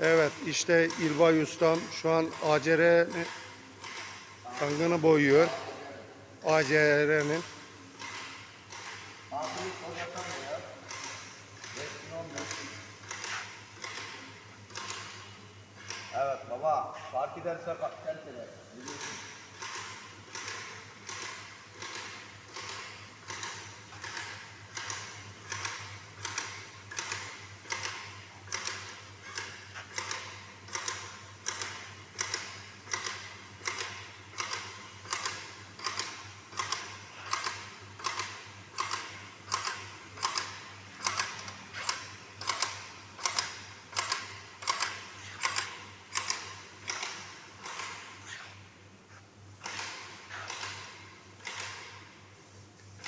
Evet işte İlbay Ustam şu an ACR'nin tankını boyuyor. ACR'nin. Evet baba. Fark ederse terk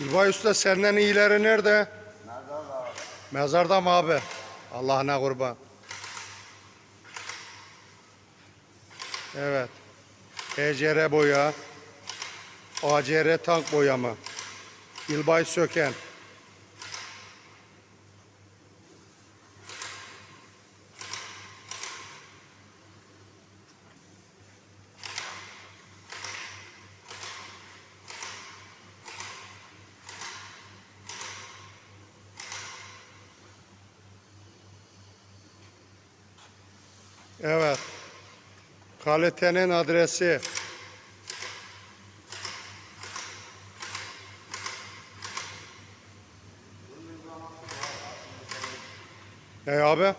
İlbay Usta senden iyileri nerede? Nerede abi? Mezarda mı abi? Allah'ına kurban. Evet. ECR boya. ACR tank boyama. İlbay Söken. Evet. Kalitenin adresi. E abi?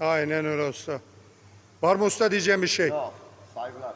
Aynen öyle usta. Var mı usta diyeceğim bir şey? Yok. Saygılar.